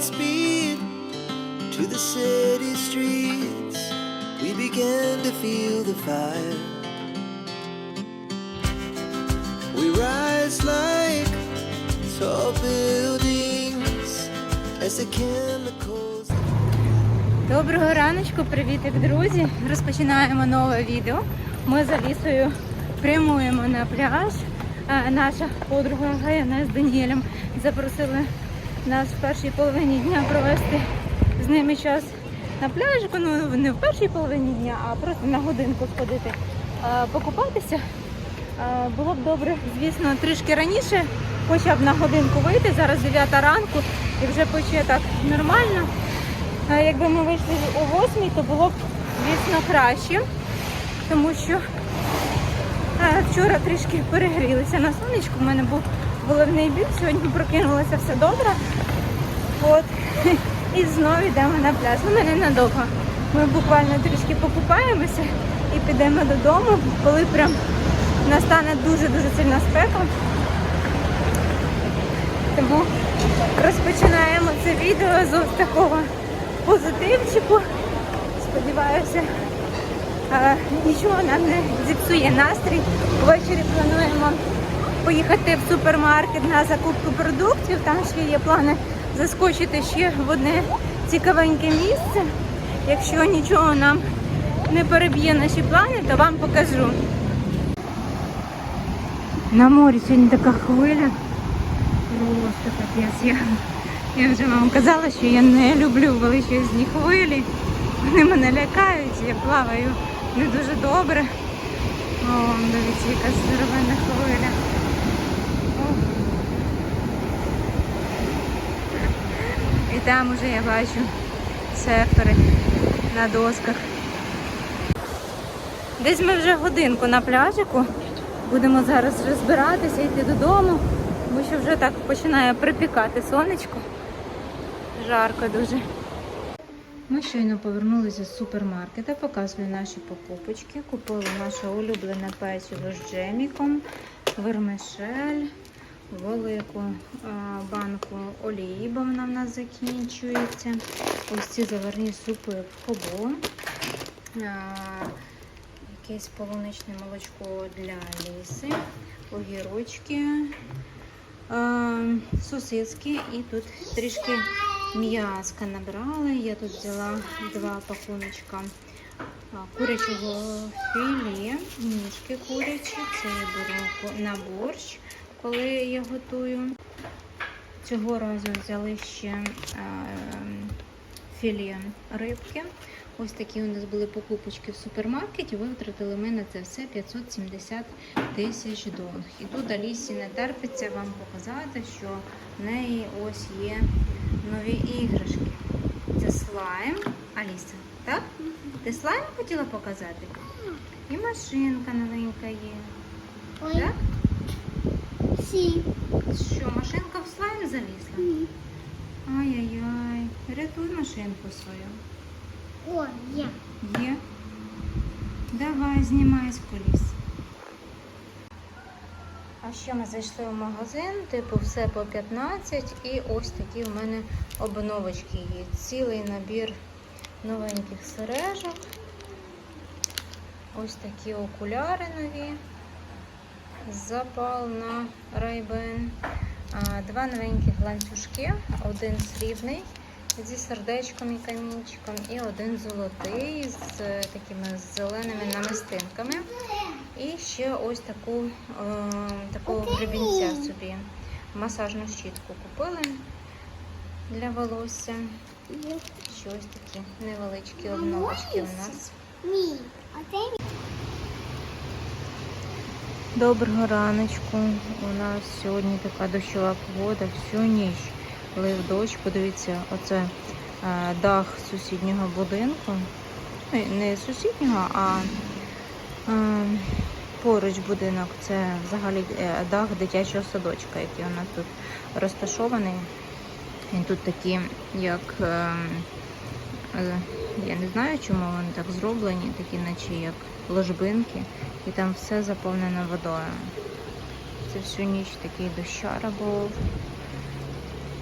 Godspeed to the city streets. We began to feel the fire. We rise like tall buildings as the chemicals. Доброго раночку, привітик, друзі! Розпочинаємо нове відео. Ми з Алісою прямуємо на пляж. Е, Наша подруга Гаяна з Даніелем запросили нас в першій половині дня провести з ними час на пляжику. Ну не в першій половині дня, а просто на годинку сходити покупатися. Було б добре, звісно, трішки раніше, хоча б на годинку вийти. Зараз 9 ранку і вже поче так нормально. Якби ми вийшли о 8, то було б, звісно, краще, тому що вчора трішки перегрілися на сонечку. У мене був головний біль, сьогодні прокинулося все добре. От. І знову йдемо на пляж. Ну, ми ненадовго. Ми буквально трішки покупаємося і підемо додому, коли прям настане дуже-дуже сильна спека. Тому розпочинаємо це відео з ось такого позитивчику. Сподіваюся, нічого нам не зіпсує настрій. Ввечері плануємо поїхати в супермаркет на закупку продуктів. Там ще є плани заскочити ще в одне цікавеньке місце. Якщо нічого нам не переб'є наші плани, то вам покажу. На морі сьогодні така хвиля. Просто капець. Я, я вже вам казала, що я не люблю величезні хвилі. Вони мене лякають, я плаваю не дуже добре. О, дивіться, яка здоровенна хвиля. Там уже я бачу серфери на досках. Десь ми вже годинку на пляжику. Будемо зараз розбиратися, йти додому, бо що вже так починає припікати сонечко. Жарко дуже. Ми щойно повернулися з супермаркета, показую наші покупочки. Купили наше улюблене печиво з джеміком, вермишель, велику банку олії, бо вона в нас закінчується. Ось ці заварні супи в хобо. Якесь полуничне молочко для ліси, огірочки, е, сосиски і тут трішки м'яска набрали. Я тут взяла два пакуночка курячого філе, ніжки курячі. Це я беру на борщ, коли я готую. Цього разу взяли ще е, філе рибки. Ось такі у нас були покупочки в супермаркеті. Витратили ми на це все 570 тисяч донг. І тут Алісі не терпиться вам показати, що в неї ось є нові іграшки. Це слайм. Аліса, так? Ти слайм хотіла показати? І машинка новенька є. Так? Сі. Що, машинка в слайм залізла? Ай-яй-яй, рятуй машинку свою. О, я. Є. Давай, знімай з коліс. А ще ми зайшли в магазин, типу все по 15 і ось такі в мене обновочки є. Цілий набір новеньких сережок. Ось такі окуляри нові. Запал на райбен. Два новеньких ланцюжки, один срібний зі сердечком і камінчиком, і один золотий з такими зеленими намистинками. І ще ось таку е, такого гребінця собі. Масажну щітку купили для волосся. Ще ось такі невеличкі обновочки у нас. Мій. А це мій. Доброго раночку. У нас сьогодні така дощова погода, всю ніч лив дощ. Подивіться, оце е, дах сусіднього будинку. Ну, Не сусіднього, а е, поруч будинок. Це взагалі е, дах дитячого садочка, який у нас тут розташований. Він тут такі, як я не знаю, чому вони так зроблені, такі наче як ложбинки, і там все заповнено водою. Це всю ніч такий дощара був.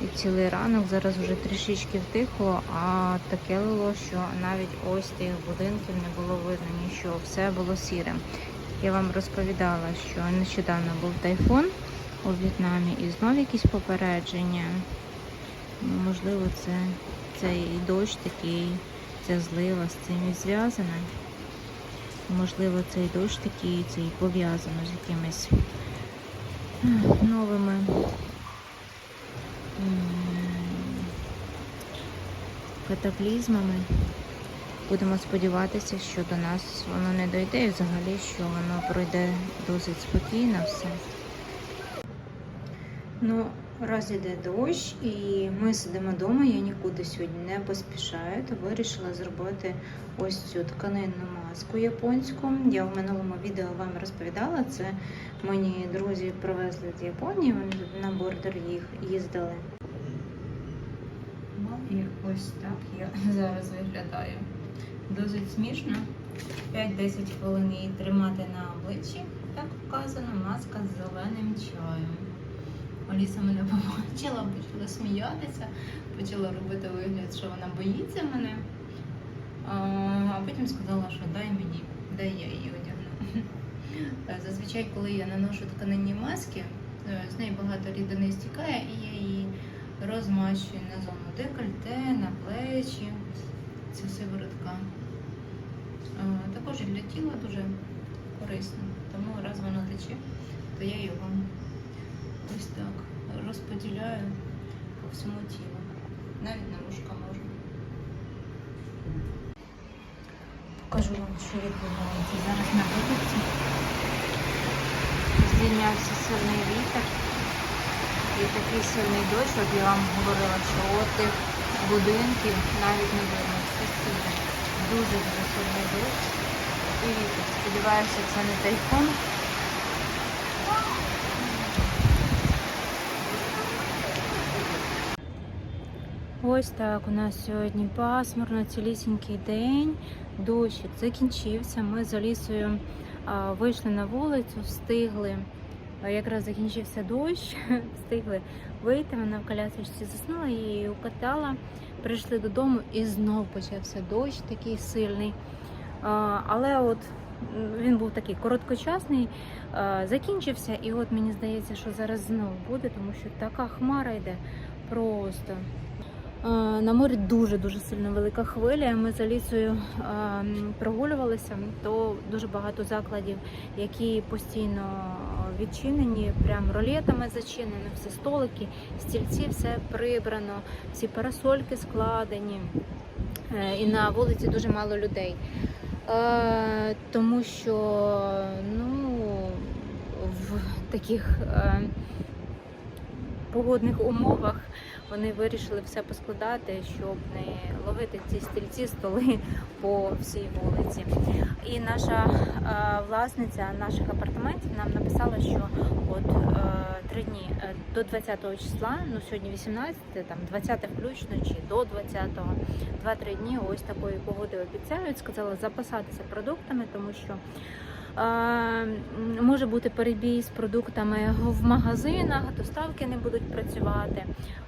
І цілий ранок зараз вже трішечки втихло, а таке лило, що навіть ось тих будинків не було видно нічого, все було сіре. Я вам розповідала, що нещодавно був тайфун у В'єтнамі і знов якісь попередження. Ну, Можливо, це цей дощ такий, ця злива з цим і зв'язана. Можливо, цей дощ такий, це і пов'язано з якимись новими катаклізмами. Будемо сподіватися, що до нас воно не дойде і взагалі, що воно пройде досить спокійно все. Ну, раз іде дощ і ми сидимо вдома, я нікуди сьогодні не поспішаю, то вирішила зробити ось цю тканинну маску японську. Я в минулому відео вам розповідала, це мені друзі привезли з Японії, вони на бордер їх їздили. Ну і ось так я зараз виглядаю. Досить смішно. 5-10 хвилин її тримати на обличчі. Так вказано, маска з зеленим чаєм. Аліса мене побачила, почала сміятися, почала робити вигляд, що вона боїться мене. А потім сказала, що дай мені, дай я її одягну. Е, Зазвичай, коли я наношу тканинні маски, е, з неї багато рідини стікає, і я її розмащую на зону декольте, на плечі, це сиворотка. Е, Також і для тіла дуже корисно. Тому раз воно тече, то я його ось так розподіляю по всьому тілу. Навіть на вушка можна. Покажу вам, що відбувається зараз на вулиці. Здійнявся сильний вітер і такий сильний дощ, от я вам говорила, що от тих будинків навіть не видно. Все сіре. Дуже-дуже сильний дощ. І. Сподіваюся, це не тайфун. Ось так у нас сьогодні пасмурно, цілісінький день. Дощ закінчився. Ми з Алісою вийшли на вулицю, встигли. Якраз закінчився дощ, встигли вийти. Вона в колясочці заснула, я її укатала. Прийшли додому і знов почався дощ такий сильний. Але от він був такий короткочасний, закінчився, і от мені здається, що зараз знов буде, тому що така хмара йде просто. Е, На морі дуже-дуже сильно велика хвиля. Ми з Алісою е, прогулювалися, то дуже багато закладів, які постійно відчинені, прям ролетами зачинені, всі столики, стільці, все прибрано, всі парасольки складені. Е, І на вулиці дуже мало людей. Е, Тому що ну, в таких е, погодних умовах вони вирішили все поскладати, щоб не ловити ці стільці, столи по всій вулиці. І наша е, власниця наших апартаментів нам написала, що от е, три дні е, до 20-го числа, ну сьогодні 18, там 20 включно чи до 20-го, 2-3 дні ось такої погоди обіцяють. Сказала запасатися продуктами, тому що. Може бути перебій з продуктами в магазинах, доставки не будуть працювати.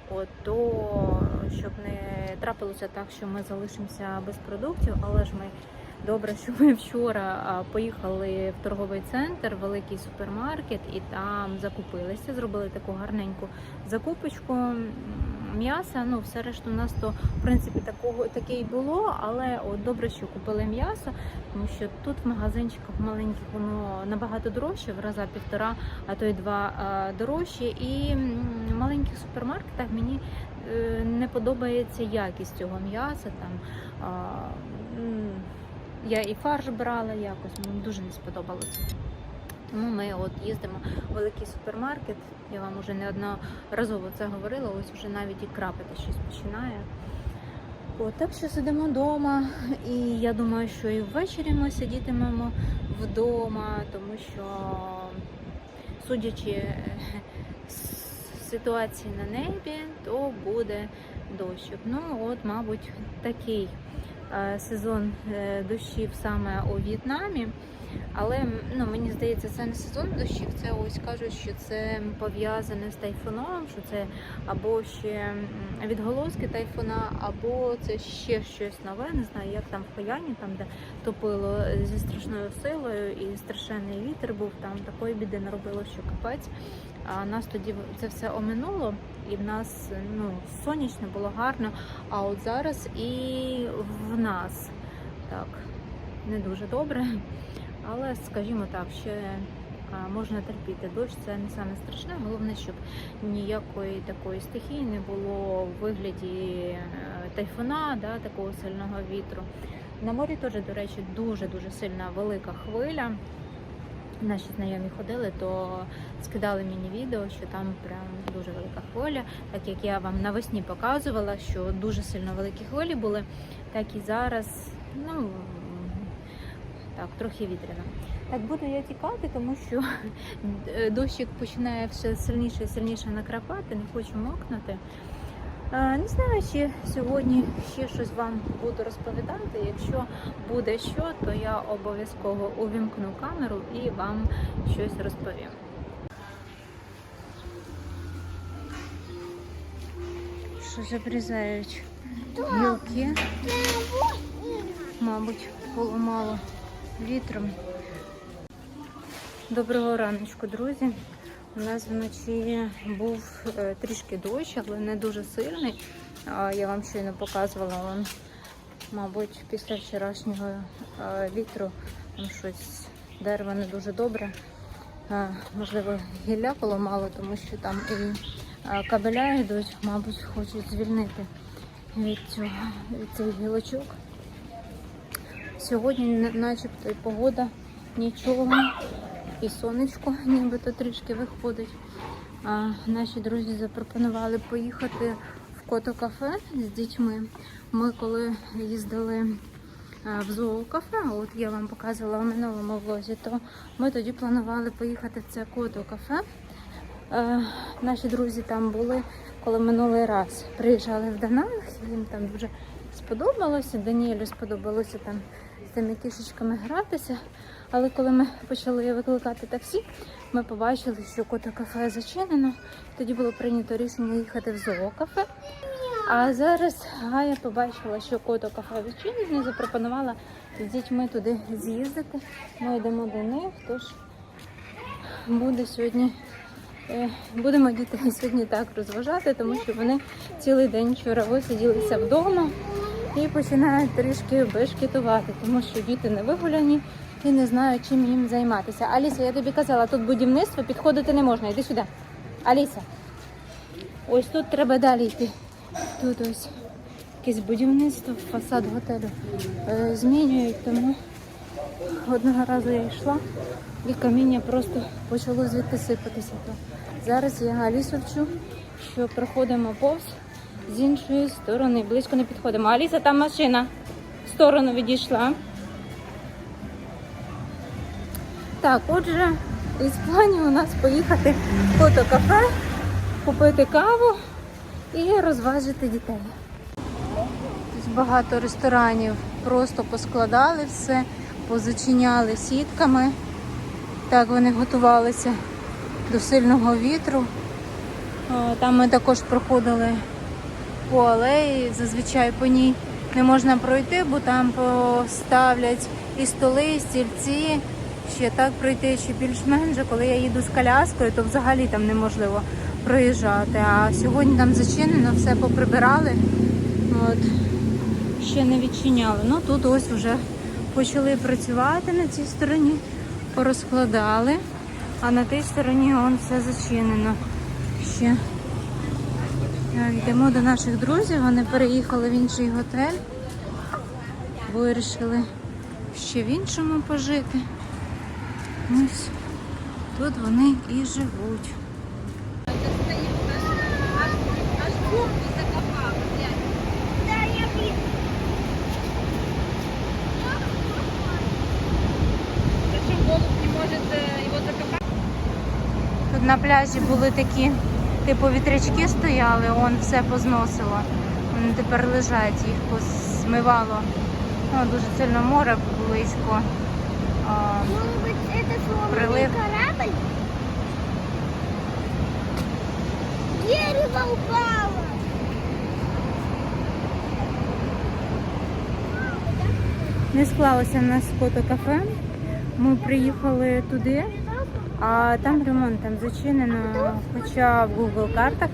От, то щоб не трапилося так, що ми залишимося без продуктів, але ж ми добре, що ми вчора поїхали в торговий центр, великий супермаркет, і там закупилися, зробили таку гарненьку закупочку м'яса. Ну, все решту у нас то в принципі такого таке й було, але от добре, що купили м'ясо, тому що тут в магазинчиках маленьких воно набагато дорожче, в раза півтора, а то й два дорожче. І в маленьких супермаркетах мені е, не подобається якість цього м'яса. Там я і фарш брала якось, мені дуже не сподобалося. Тому ми от їздимо в великий супермаркет. Я вам вже неодноразово це говорила, ось вже навіть і крапити щось починає. От, так що сидимо вдома, і я думаю, що і ввечері ми сидітимемо вдома, тому що, судячи е, з ситуації на небі, то буде дощик. Ну, от, мабуть, такий сезон е, дощів саме у В'єтнамі. Але ну, мені здається, це не сезон дощів, це ось кажуть, що це пов'язане з тайфуном, що це або ще відголоски тайфуна, або це ще щось нове. Не знаю, як там в Хаяні, там де топило зі страшною силою і страшенний вітер був, там такої біди наробило, що капець. А нас тоді це все оминуло, і в нас ну, сонячно було гарно. А от зараз і в нас так не дуже добре. Але, скажімо так, ще можна терпіти. Дощ це не саме страшне. Головне, щоб ніякої такої стихії не було в вигляді е, тайфуна, да, такого сильного вітру. На морі теж, до речі, дуже дуже сильна велика хвиля. Наші знайомі ходили, то скидали мені відео, що там прям дуже велика хвиля. Так як я вам навесні показувала, що дуже сильно великі хвилі були, так і зараз, ну так, трохи вітряно. Так буду я тікати, тому що е, дощик починає все сильніше і сильніше накрапати, не хочу мокнути. Е, Не знаю, чи сьогодні ще щось вам буду розповідати. Якщо буде що, то я обов'язково увімкну камеру і вам щось розповім. Що ж обрізають гілки, мабуть, поламало вітром. Доброго раночку, друзі. У нас вночі був е, трішки дощ, але не дуже сильний. Я вам щойно показувала, он, мабуть, після вчорашнього е, вітру там щось дерево не дуже добре. Можливо, гілля поламало, тому що там і е, кабеля йдуть, мабуть, хочуть звільнити від цього від цих гілочок. Сьогодні начебто і погода нічого, і сонечко нібито трішки виходить. А наші друзі запропонували поїхати в кото-кафе з дітьми. Ми коли їздили в зоокафе, от я вам показувала в минулому влозі, то ми тоді планували поїхати в це кото-кафе. Наші друзі там були, коли минулий раз приїжджали в Дананг, їм там дуже сподобалося. Даніелю сподобалося там з тими кішечками гратися. Але коли ми почали викликати таксі, ми побачили, що кота кафе зачинено. Тоді було прийнято рішення їхати в зоокафе. А зараз Гая побачила, що кото кафе відчинено, і запропонувала з дітьми туди з'їздити. Ми йдемо до них, тож буде сьогодні. е, Будемо дітей сьогодні так розважати, тому що вони цілий день вчора висиділися вдома і починають трішки бешкетувати, тому що діти не вигуляні і не знають, чим їм займатися. Аліса, я тобі казала, тут будівництво підходити не можна. Йди сюди. Аліса. Ось тут треба далі йти. Тут ось якесь будівництво, фасад готелю е, змінюють, тому одного разу я йшла і каміння просто почало звідти сипатися. То зараз я Алісу вчу, що проходимо повз з іншої сторони, близько не підходимо. Аліса, там машина в сторону відійшла. Так, отже, із планів у нас поїхати в фотокафе, купити каву і розважити дітей. Тут багато ресторанів просто поскладали все, позачиняли сітками. Так вони готувалися до сильного вітру. Там ми також проходили по алеї, зазвичай по ній не можна пройти, бо там поставлять і столи, і стільці. Ще так пройти ще більш-менш, коли я їду з коляскою, то взагалі там неможливо проїжджати. А сьогодні там зачинено, все поприбирали. От. Ще не відчиняли. Ну тут ось вже почали працювати на цій стороні, порозкладали, а на тій стороні он все зачинено. Ще йдемо до наших друзів, вони переїхали в інший готель. Вирішили ще в іншому пожити. Ось тут вони і живуть. Да, я вижу. Тут на пляжі були такі, типу вітрячки стояли, он все позносило. Вони тепер лежать, їх позмивало О, дуже сильно море близько. А, Не склалося в нас фото кафе. Ми приїхали туди, а там ремонт там зачинено. Хоча в Google картах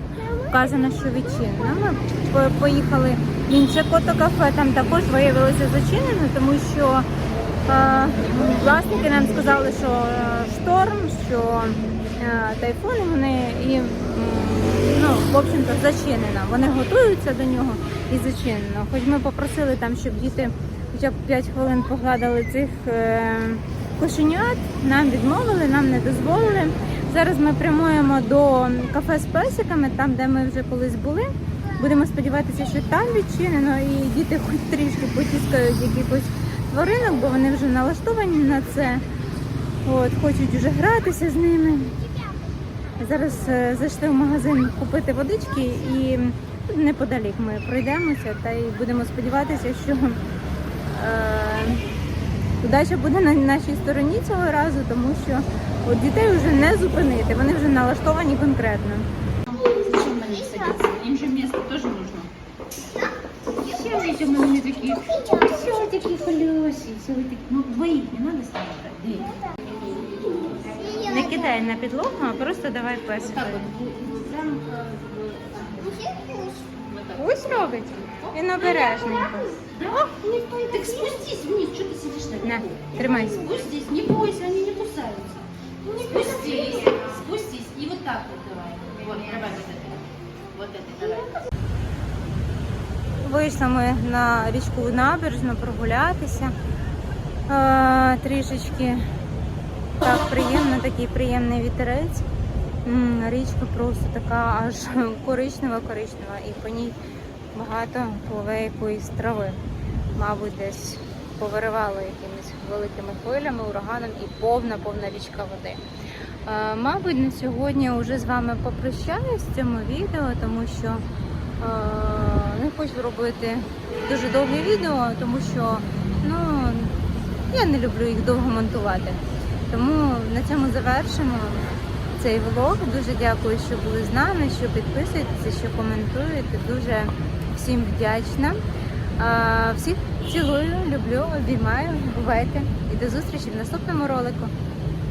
вказано, що відчинено. Ми поїхали в інше фото кафе, там також виявилося зачинено, тому що е, власники нам сказали, що е, шторм, що е, тайфуни вони і ну, в общем-то зачинено. Вони готуються до нього і зачинено. Хоч ми попросили там, щоб діти хоча б 5 хвилин погладили цих е, кошенят, нам відмовили, нам не дозволили. Зараз ми прямуємо до кафе з песиками, там, де ми вже колись були. Будемо сподіватися, що там відчинено і діти хоч трішки потіскають якихось тваринок, бо вони вже налаштовані на це. От, хочуть вже гратися з ними. Зараз е, зайшли в магазин купити водички і неподалік ми пройдемося та й будемо сподіватися, що удача буде на нашій стороні цього разу, тому що от дітей вже не зупинити, вони вже налаштовані конкретно. Зачем на них садиться? Им же место тоже нужно. Все эти мои такие, все такие колеси, все такие. Ну, двоих не надо ставить. Не кидай на підлогу, а просто давай так. Ось робить. Він обережненько. Да? Так спустись вниз, что ты сидишь так? На, тримайся. Спустись, не бойся, они не кусаются. Спустись, спустись и вот так вот давай. Вот, давай вот это. Вот это давай. Вийшли ми на річку набережну прогулятися. Е, трішечки так приємно, такий приємний вітерець. М, Річка просто така аж коричнева-коричнева і по ній багато пливе якоїсь трави. Мабуть, десь повиривало якимись великими хвилями, ураганом і повна-повна річка води. Е, Мабуть, на сьогодні вже з вами попрощаюсь в цьому відео, тому що е, не хочу робити дуже довге відео, тому що ну, я не люблю їх довго монтувати. Тому на цьому завершимо цей влог. Дуже дякую, що були з нами, що підписуєтеся, що коментуєте. Дуже всім вдячна. Всіх цілую, люблю, обіймаю. Бувайте і до зустрічі в наступному ролику.